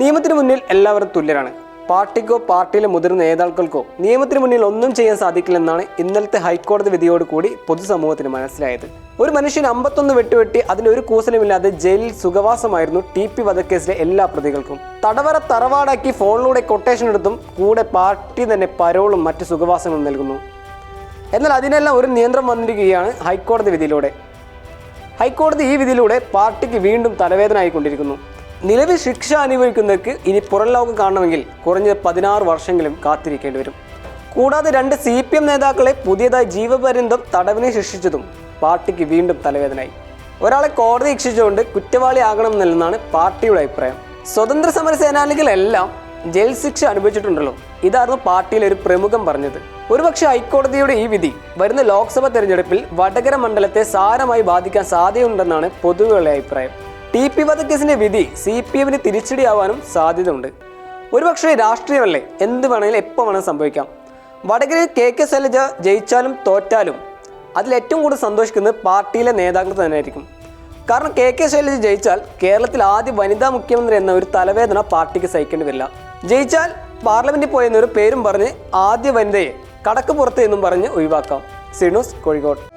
നിയമത്തിന് മുന്നിൽ എല്ലാവരും തുല്യരാണ്. പാർട്ടിക്കോ പാർട്ടിയിലെ മുതിർന്ന നേതാക്കൾക്കോ നിയമത്തിന് മുന്നിൽ ഒന്നും ചെയ്യാൻ സാധിക്കില്ലെന്നാണ് ഇന്നലത്തെ ഹൈക്കോടതി വിധിയോട് കൂടി പൊതുസമൂഹത്തിന് മനസ്സിലായത്. ഒരു മനുഷ്യൻ അമ്പത്തൊന്ന് വെട്ടുവെട്ടി അതിലൊരു ഒരു കൂസലുമില്ലാതെ ജയിലിൽ സുഖവാസമായിരുന്നു ടി പി വധക്കേസിലെ എല്ലാ പ്രതികൾക്കും. തടവറ തറവാടാക്കി ഫോണിലൂടെ കൊട്ടേഷൻ എടുത്തും കൂടെ പാർട്ടി തന്നെ പരോളും മറ്റ് സുഖവാസങ്ങളും നൽകുന്നു. എന്നാൽ അതിനെല്ലാം ഒരു നിയന്ത്രണം വന്നിരിക്കുകയാണ് ഹൈക്കോടതി വിധിയിലൂടെ. ഹൈക്കോടതി ഈ വിധിയിലൂടെ പാർട്ടിക്ക് വീണ്ടും തലവേദന ആയിക്കൊണ്ടിരിക്കുന്നു. നിലവിൽ ശിക്ഷ അനുഭവിക്കുന്നവർക്ക് ഇനി പുറം ലോകം കാണണമെങ്കിൽ കുറഞ്ഞത് പതിനാറ് വർഷങ്ങളും കാത്തിരിക്കേണ്ടി വരും. കൂടാതെ രണ്ട് സി പി എം നേതാക്കളെ പുതിയതായി ജീവപര്യന്തം തടവിനെ ശിക്ഷിച്ചതും പാർട്ടിക്ക് വീണ്ടും തലവേദനയായി. ഒരാളെ കോടതി ശിക്ഷിച്ചുകൊണ്ട് കുറ്റവാളിയാകണമെന്നാണ് പാർട്ടിയുടെ അഭിപ്രായം. സ്വതന്ത്ര സമര സേനാനികളെല്ലാം ജയിൽ ശിക്ഷ അനുഭവിച്ചിട്ടുണ്ടല്ലോ. ഇതായിരുന്നു പാർട്ടിയിലെ ഒരു പ്രമുഖം പറഞ്ഞത്. ഒരുപക്ഷെ ഹൈക്കോടതിയുടെ ഈ വിധി വരുന്ന ലോക്സഭാ തെരഞ്ഞെടുപ്പിൽ വടകര മണ്ഡലത്തെ സാരമായി ബാധിക്കാൻ സാധ്യതയുണ്ടെന്നാണ് പൊതുവെയുള്ള അഭിപ്രായം. ടി പി വധക്കേസിന്റെ വിധി സി പി എമ്മിന് തിരിച്ചടിയാവാനും സാധ്യതയുണ്ട്. ഒരുപക്ഷെ രാഷ്ട്രീയമല്ലേ? എന്ത് വേണമെങ്കിലും എപ്പോൾ വേണമെങ്കിലും സംഭവിക്കാം. വടകരയിൽ കെ കെ ശൈലജ ജയിച്ചാലും തോറ്റാലും അതിൽ ഏറ്റവും കൂടുതൽ സന്തോഷിക്കുന്നത് പാർട്ടിയിലെ നേതാക്കൾ തന്നെയായിരിക്കും. കാരണം കെ കെ ശൈലജ ജയിച്ചാൽ കേരളത്തിൽ ആദ്യ വനിതാ മുഖ്യമന്ത്രി എന്ന ഒരു തലവേദന പാർട്ടിക്ക് സഹിക്കേണ്ടി വരില്ല. ജയിച്ചാൽ പാർലമെന്റിൽ പോയെന്നൊരു പേരും പറഞ്ഞ് ആദ്യ വനിതയെ കടക്ക് പുറത്ത് എന്നും പറഞ്ഞ് ഒഴിവാക്കാം. സിനോസ് കോഴിക്കോട്.